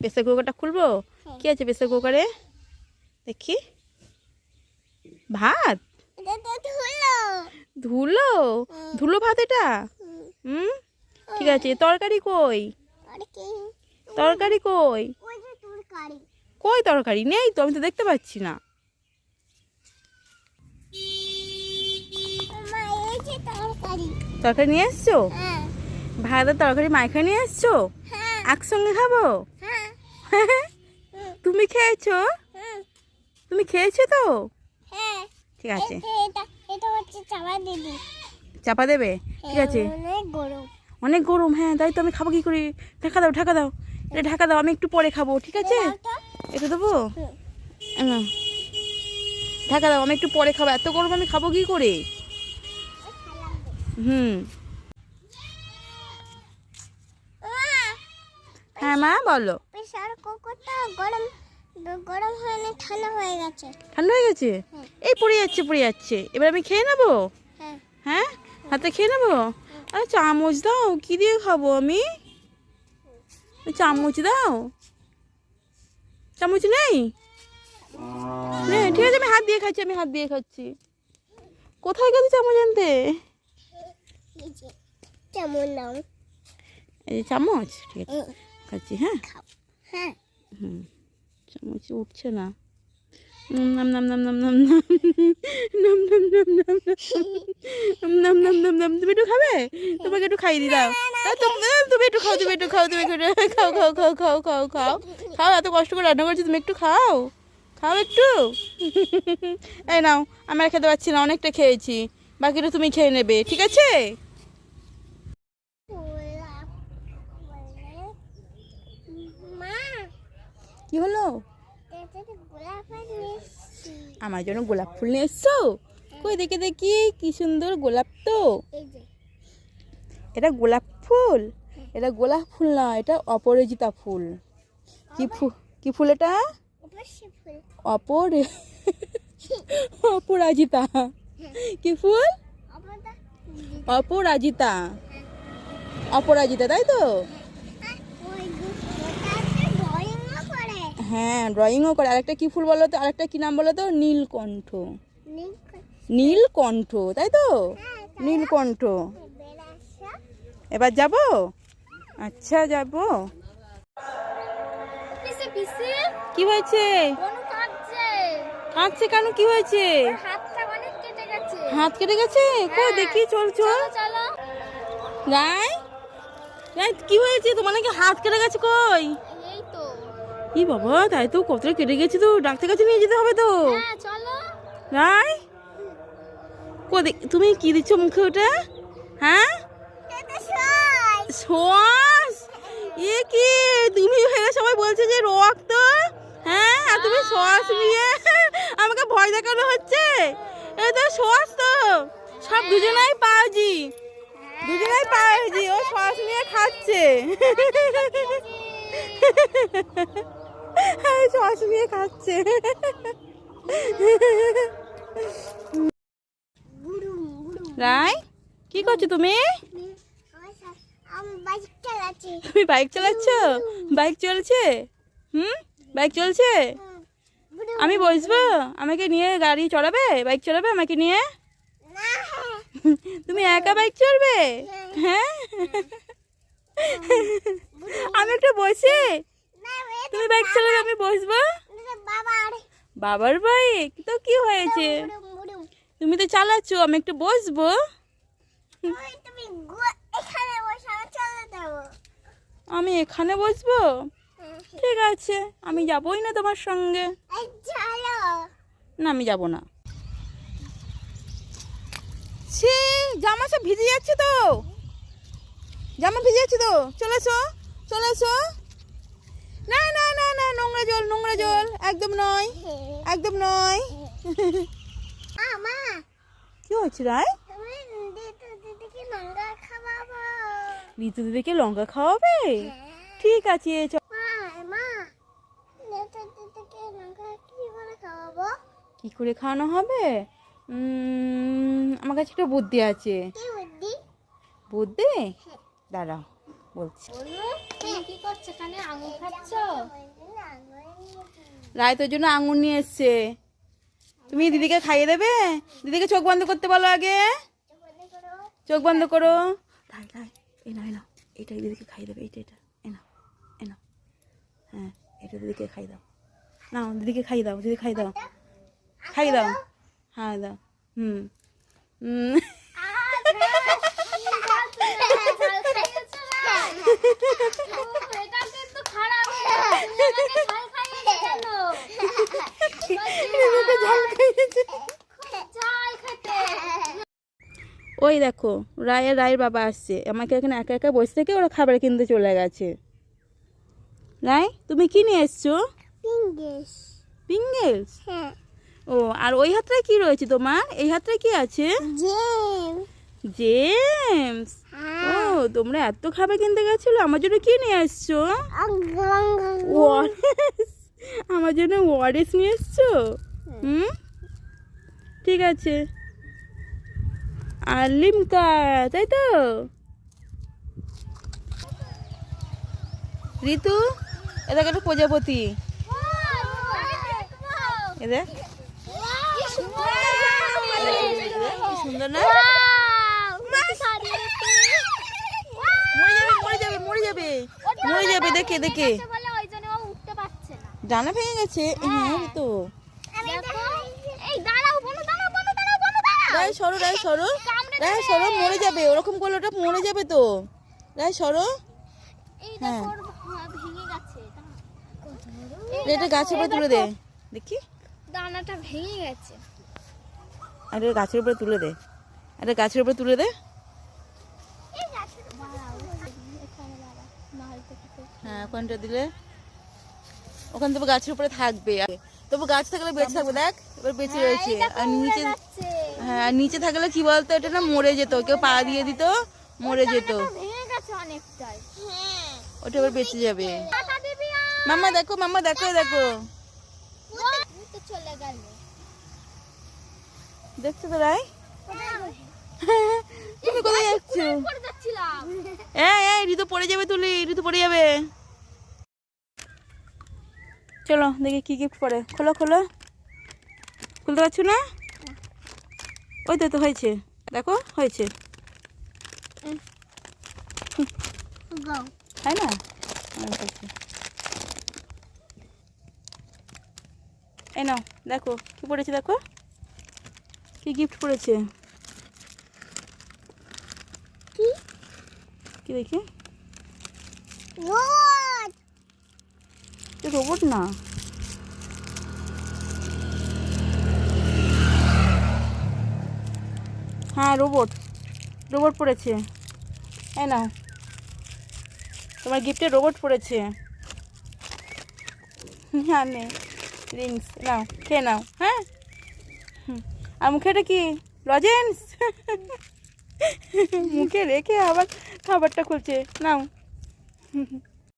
Pressure কুকারটা খুলবো? হ্যাঁ। কি আছে প্রেসার কুকারে? দেখি। ভাত? ধুলো। ধুলো? ভাত এটা? হুম, ঠিক আছে তরকারি কই? তরকারি কই? তরকারি। কই তরকারি? নেই তো আমি তো দেখতে পাচ্ছি না। তরকারি নিয়ে এসছো? হ্যাঁ। ভাত আর তরকারি মাইখা নিয়ে এসছো? হ্যাঁ। একসঙ্গে খাব? হ্যাঁ। তুমি খেয়েছো? তুমি খেয়েছো তো? হ্যাঁ। ঠিক আছে। চাপা দেবে। ঠিক আছে। অনেক গরম। অনেক গরম হ্যাঁ তাই তো আমি খাব কি করি? ঢাকা দাও ঢাকা দাও। এটা ঢাকা দাও আমি একটু পরে খাব ঠিক আছে? এটা দেবো। ঢাকা দাও আমি একটু পরে খাব। এত গরম আমি খাব কি করে? হুম মা, হ্যাঁ মা বলো। প্রেসার কুকারটা গরম গরম হয়ে না ঠান্ডা হয়ে গেছে। ঠান্ডা হয়ে গেছে? হ্যাঁ। এই পড়ে যাচ্ছে পড়ে যাচ্ছে। এবার আমি খেয়ে নেব? হ্যাঁ। হ্যাঁ? হাতে খেয়ে নেব? আরে চামচ দাও কি দিয়ে খাব আমি? চামচ দাও। চামচ নেই? নেই ঠিক আছে আমি হাত দিয়ে খাচ্ছি আমি হাত দিয়ে খাচ্ছি। কোথায় গেছে চামচ আনতে? নাও। এই চামচ ঠিক আছে। হুম, খাচ্ছি হ্যাঁ হ্যাঁ হুম চামচ উঠছে না নাম নাম নাম নাম নাম নাম নাম নাম নাম নাম নাম নাম নাম নাম তুমি একটু খাবে তোমাকে একটু খাইয়ে দিলাম তুমি তুমি একটু খাও তুমি একটু খাও তুমি একটু খাও খাও খাও খাও খাও খাও খাও এত কষ্ট করে রান্না করছি তুমি একটু খাও খাও একটু এই নাও আমি আর খেতে পারছি না অনেকটা খেয়েছি বাকিটা তুমি খেয়ে নেবে ঠিক আছে গোলাপ বলে মা কি হলো? আমার জন্য গোলাপ ফুল নিয়ে এসছো? কই দেখে দেখি কি সুন্দর গোলাপ তো। এটা গোলাপ ফুল? এটা গোলাপ ফুল না এটা অপরাজিতা ফুল। কি ফুল কি ফুল এটা? অপর অপরাজিতা। কি ফুল? অপরাজিতা। অপরাজিতা তাই তো ওই ওটাতে ড্রয়িংও করে হ্যাঁ ড্রয়িংও করে। আরেকটা কি ফুল বলো তো? আরেকটা কি নাম বলো তো? নীলকণ্ঠ। নীলকণ্ঠ তাই তো? হ্যাঁ নীলকণ্ঠ। এবার যাব? আচ্ছা যাব। কি হয়েছে? কাঁদছে। কেন? কি হয়েছে? হাত কেটে গেছে? কই দেখি চল চল। গাই কি হয়েছে? তোমার নাকি হাত কেটে গেছে কই? ই বাবা তাই তো কতটা কেটে গেছে তো ডাক্তার কাছে নিয়ে যেতে হবে তো। হ্যাঁ কই দেখ তুমি কি দিচ্ছ মুখে ওটা? হ্যাঁ? শ্বাস এ কি? তুমি হয়ে সবাই বলছে যে রক্ত? হ্যাঁ? আর তুমি শ্বাস নিয়ে আমাকে ভয় দেখানো হচ্ছে? এই তো শ্বাস তো। সব দুজনাই পাওজি দুজনাই পাওজি ও শ্বাস নিয়ে খাচ্ছে। হ্যাঁ, শ্বাস নিয়ে খাচ্ছে রাই কি করছ তুমি? আমি তুমি বাইক চালাচ্ছ? বাইক চলছে? হুম? বাইক চলছে? আমি বসবো? আমাকে নিয়ে গাড়ি চড়াবে? বাইক চড়াবে আমাকে নিয়ে? তুমি একা বাইক চড়বে? হ্যাঁ? বসি? তুমি বাইক চালাবে আমি বসবো? বাবার বাইক? তো কি হয়েছে? তুমি তো চালাচ্ছ আমি একটু বসবো। আমি এখানে বসবো? ঠিক আছে আমি যাবই না তোমার সঙ্গে। না আমি যাব না। ছি জামা সব ভিজে যাচ্ছে তো। জামা ভিজে যাচ্ছে তো চলে এসো চলে এসো। না না না না নোংরা জল নোংরা জল। একদম নয় একদম নয়। কি হচ্ছে রায়? ঋতু দিদিকে লঙ্কা খাওয়াবে। ঠিক আছে কি করে খাওয়ানো হবে? উম, আমার কাছে একটা বুদ্ধি আছে। বুদ্ধি? বুদ্ধি? দাঁড়াও। বলছি। বলু কি করছ এখানে? আঙুর খাচ্ছ? রায় তোর জন্য আঙুর নিয়ে এসছে। তুমি দিদিকে খাইয়ে দেবে? দিদিকে চোখ বন্ধ করতে বলো আগে। চোখ বন্ধ করো। রায় রায় এই না এই না এটাই দিদিকে খাইয়ে দেবে এইটা এটা এ না এ না হ্যাঁ এটা দিদিকে খাই দাও। না দিদিকে খাই দাও দিদি খাই দাও। খাই দাও। হ্যাঁ দাও। হুম। হুম এটা কিন্তু খারাপ তুমি আমাকে ঝাল খাইয়েছো কেন? দিদিকে ঝাল খাইয়েছে ঝাল খেতে ওই দেখো রায়ের রায়ের বাবা আসছে। আমাকে এখানে একা একা বসে থেকে ওরা খাবার কিনতে চলে গেছে। রায় তুমি কি নিয়ে এসছো? পিঙ্গেলস হ্যাঁ। ও আর ওই হাতটায় কি রয়েছে তোমার? এই হাতটায় কি আছে? জেম। জেমস। ও তোমরা এত খাবার কিনতে গেছিল? আমার জন্য কি নিয়ে এসছো ওয়ারেস। আমার জন্য ওয়ারেস নিয়ে এসছো? হুম? ঠিক আছে। আর লিমকা তাই তো? ঋতু এদেরকে একটু প্রজাপতি। এদের কি সুন্দর না? যাবে। মরে যাবে দেখে দেখে। ডানা ভেঙে গেছে হ্যাঁ। তো। রায় সরো রায় সরো। রায় সরো মরে যাবে ওরকম করলে ওটা মরে যাবে তো। রায় সরো। হ্যাঁ। এটা গাছের উপরে তুলে দে। দেখি। দানাটা ভেঙে গেছে। আর গাছের উপরে তুলে দে। এটা গাছের উপরে তুলে দে এই গাছে দাঁড়াও এখানে দাঁড়া নাহলে তো কিছু হ্যাঁ ওখানটা দিলে ওখান তবু গাছের উপরে থাকবে। তবু গাছ থাকলে বেঁচে থাকবে দেখ এবার বেঁচে রয়েছে। আর নিচে হ্যাঁ আর নিচে থাকলে কি বলতো এটা না মরে যেত কেউ পা দিয়ে দিত মরে যেত। হ্যাঁ ওটা এবার বেঁচে যাবে। মাম্মা দেখো মাম্মা দেখো দেখো। তো চলে গেল। দেখছ তো রাই তুমি কোথায় যাচ্ছ? হ্যাঁ হ্যাঁ ঋতু পড়ে যাবে তুলি ঋতু পড়ে যাবে। চলো দেখি কি গিফট পড়ে খোলো খোলো। খুলতে পারছ না? ওই তো তো হয়েছে। দেখো হয়েছে। তাই না? হ্যাঁ, এই নাও দেখো কি পড়েছে দেখো? কি গিফট পড়েছে? কি? দেখি? রোবট না। হ্যাঁ রোবট রোবট পড়েছে। এই নাও। তোমার গিফটে রোবট পড়েছে। হ্যাঁ নে রিংস নাও, খেয়ে নাও হ্যাঁ। আর মুখে এটা কি? লজেন্স মুখে রেখে আবার খাবারটা খুলছে। নাও।